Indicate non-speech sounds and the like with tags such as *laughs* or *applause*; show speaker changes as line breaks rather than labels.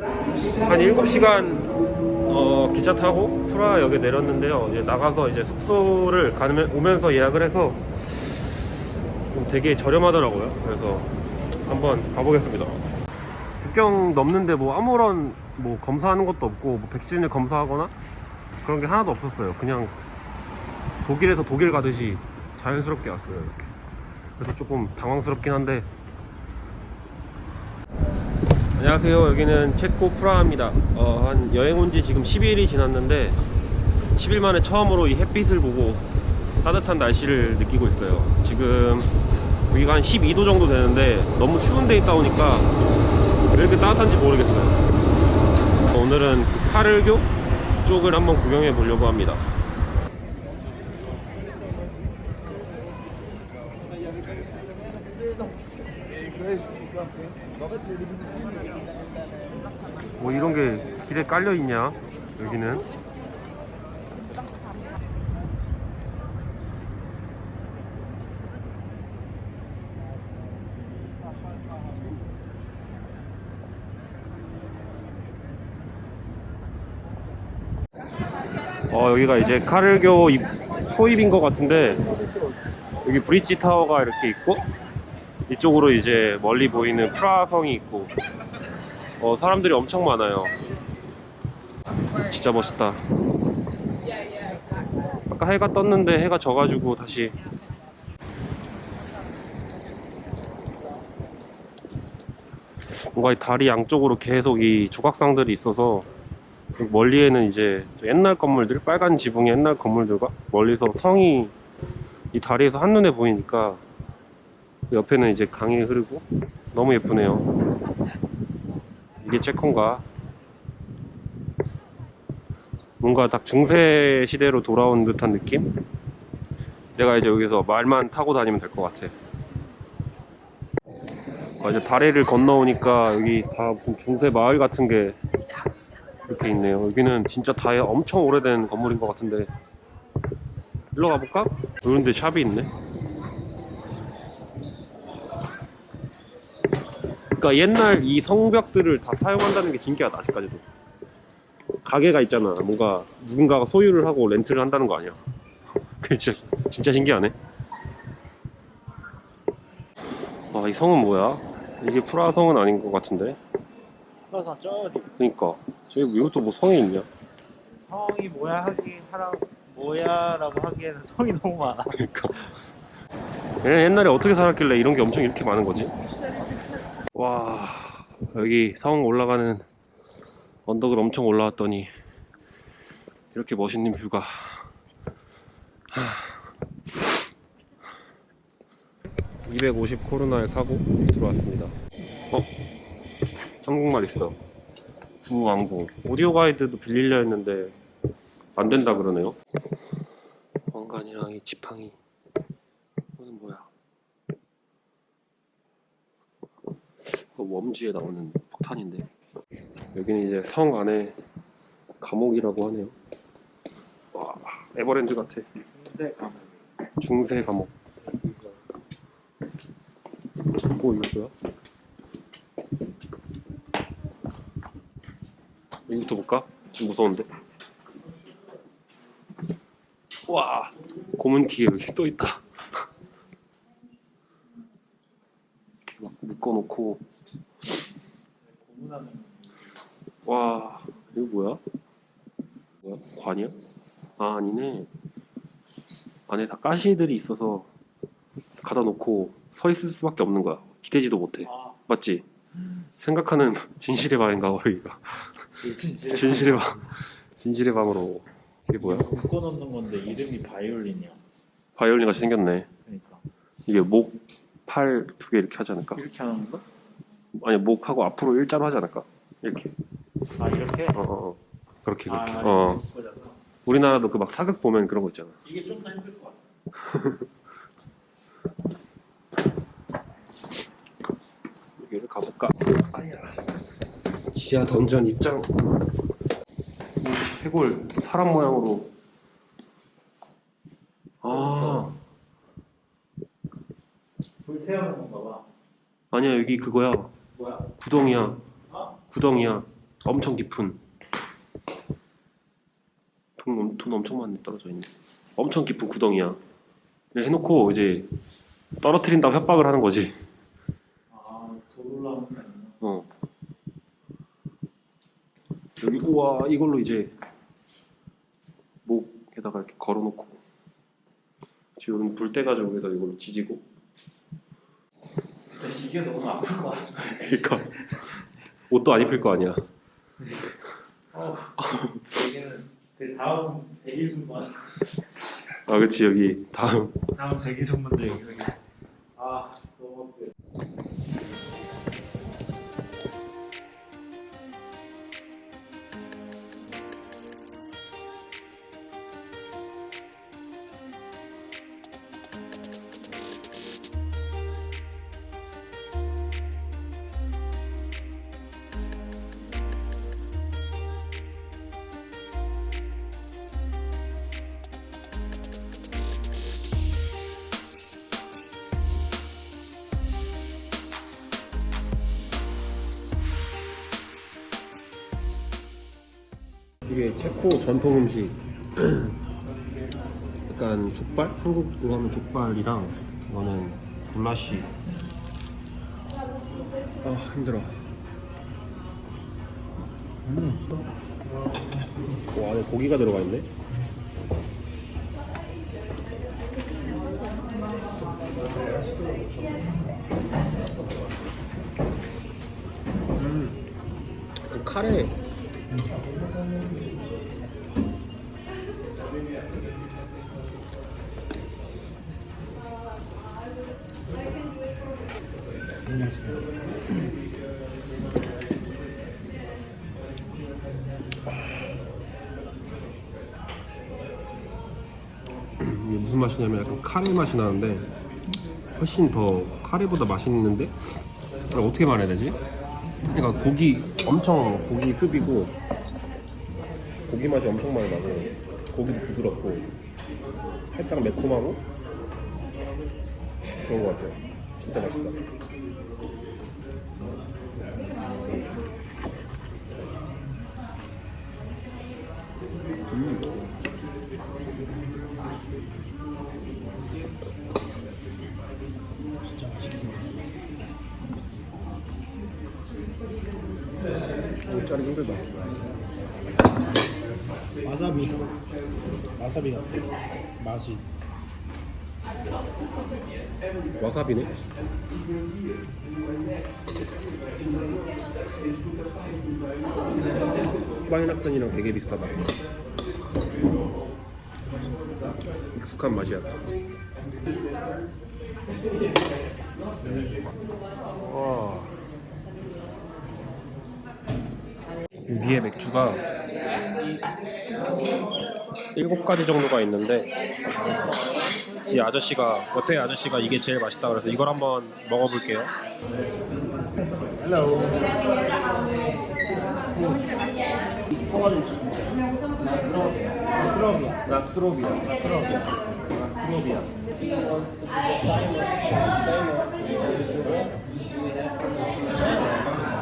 한 7시간 어, 기차 타고 프라하역에 내렸는데요. 이제 나가서 이제 숙소를 가면, 오면서 예약을 해서 좀 되게 저렴하더라고요. 그래서 한번 가보겠습니다. 국경 넘는데 뭐 아무런 뭐 검사하는 것도 없고 뭐 백신을 검사하거나 그런 게 하나도 없었어요. 그냥 독일에서 독일 가듯이 자연스럽게 왔어요. 이렇게. 그래서 조금 당황스럽긴 한데 안녕하세요. 여기는 체코 프라하입니다. 어, 한 여행 온 지 지금 10일이 지났는데 10일 만에 처음으로 이 햇빛을 보고 따뜻한 날씨를 느끼고 있어요. 지금 여기가 한 12도 정도 되는데 너무 추운 데 있다 보니까 왜 이렇게 따뜻한지 모르겠어요. 오늘은 그 카를교 쪽을 한번 구경해 보려고 합니다. 뭐 이런 게 길에 깔려 있냐? 여기는 어 여기가 이제 카를교 입- 초입인 것 같은데 여기 브릿지 타워가 이렇게 있고 이쪽으로 이제 멀리 보이는 프라하 성이 있고 어 사람들이 엄청 많아요. 진짜 멋있다. 아까 해가 떴는데 해가 져가지고 다시. 뭔가 이 다리 양쪽으로 계속 이 조각상들이 있어서 멀리에는 이제 저 옛날 건물들 빨간 지붕의 옛날 건물들과 멀리서 성이 이 다리에서 한눈에 보이니까 옆에는 이제 강이 흐르고 너무 예쁘네요 이게 체콘가 뭔가 딱 중세 시대로 돌아온 듯한 느낌? 내가 이제 여기서 말만 타고 다니면 될 것 같아 아, 이제 다리를 건너오니까 여기 다 무슨 중세 마을 같은 게 이렇게 있네요. 여기는 진짜 다 엄청 오래된 건물인 것 같은데 일로 가볼까? 이런데 샵이 있네. 그러니까 옛날 이 성벽들을 다 사용한다는 게 신기하다 아직까지도. 가게가 있잖아. 뭔가 누군가가 소유를 하고 렌트를 한다는 거 아니야? *laughs* 그게 진짜, 진짜 신기하네. 아, 이 성은 뭐야? 이게 프라하 성은 아닌 것 같은데.
그래서 저기
그니까. 저기 이것도 뭐 성이 있냐?
성이 뭐야 하기 하라 뭐야라고 하기에는 성이 너무 많아.
그러니까 얘네 옛날에 어떻게 살았길래 이런 게 엄청 이렇게 많은 거지? 와 여기 성 올라가는 언덕을 엄청 올라왔더니 이렇게 멋있는 뷰가. 하. 250 코로나를 사고 들어왔습니다. 어? 한국말 있어. 구왕궁 오디오 가이드도 빌리려 했는데 안 된다 그러네요. 왕관이랑 이 지팡이 이거는 뭐야 이거 웜지에 나오는 폭탄인데 여기는 이제 성 안에 감옥이라고 하네요 와 에버랜드 같아
중세 감옥.
중세 감옥 오 이거 뭐야? 이거부터 볼까? 좀 무서운데 와 고문 기계 여기 또 있다 *laughs* 이렇게 막 묶어놓고 와 이거 뭐야? 뭐야? 관이야? 아 아니네 안에 다 가시들이 있어서 갖다 놓고 서 있을 수밖에 없는 거야 기대지도 못해
아
맞지? 생각하는 *laughs* 진실의 방인가 여기가
진실.
진실의 방 진실의 방으로 이게 뭐야?
묶어놓는 건데 이름이 바이올린이야.
바이올린 같이 생겼네
그러니까
이게 목, 팔 두 개 이렇게 하지 않을까?
이렇게 하는 건가?
아니 목하고 앞으로 일자로 하지 않을까? 이렇게
아 이렇게?
어, 어, 어. 그렇게 그렇게
아
어. 우리나라도 그 막 사극 보면 그런 거 있잖아
이게 좀 더 힘들 것 같아. *laughs*
여기를 가볼까? 아야. 지하 던전 입장. 오, 해골 사람 모양으로. 아
불 태우는 건가 봐.
아니야 여기 그거야
뭐야?
구덩이야
아?
구덩이야 엄청 깊은 돈, 돈 엄청 많이 떨어져 있네. 엄청 깊은 구덩이야. 그냥 해놓고 이제 떨어뜨린다고 협박을 하는 거지.
아 돌 올라오는 게 아니라
어. 여기 우와 이걸로 이제 목에다가 이렇게 걸어놓고 지금 불 떼가지고 여기다 이걸로 지지고.
이게 너무 아플 것 같아
그러니까 옷도 안 입힐 거 아니야.
어 여기는 그 다음 대기 순간
아. 그치 여기 다음.
다음 대기 순간들 여기서
이게 체코 전통 음식. *clears throat* 약간 족발? 한국으로 하면 족발이랑 이거는 굴라시. 아 힘들어. 오, 안에 고기가 들어가 있네? 음, 그 카레 이게 무슨 맛이냐면 약간 카레 맛이 나는데 훨씬 더 카레보다 맛있는데 이걸 어떻게 말해야 되지? 그러니까 고기 엄청 고기 습이고 고기 맛이 엄청 많이 나고 고기도 부드럽고 살짝 매콤하고 그런 것 같아요. 진짜 맛있다. 오, 짜리 힘들다.
와사비 와사비 같아 맛이
와사비네? 파인악선이랑 되게 비슷하다. 익숙한 맛이야. 위에 맥주가 일곱 가지 정도가 있는데 이 아저씨가 옆에 아저씨가 이게 제일 맛있다 그래서 이걸 한번 먹어볼게요.
헬로 나스트로비아
나스트로비아.
나스트로비아
나스트로비아.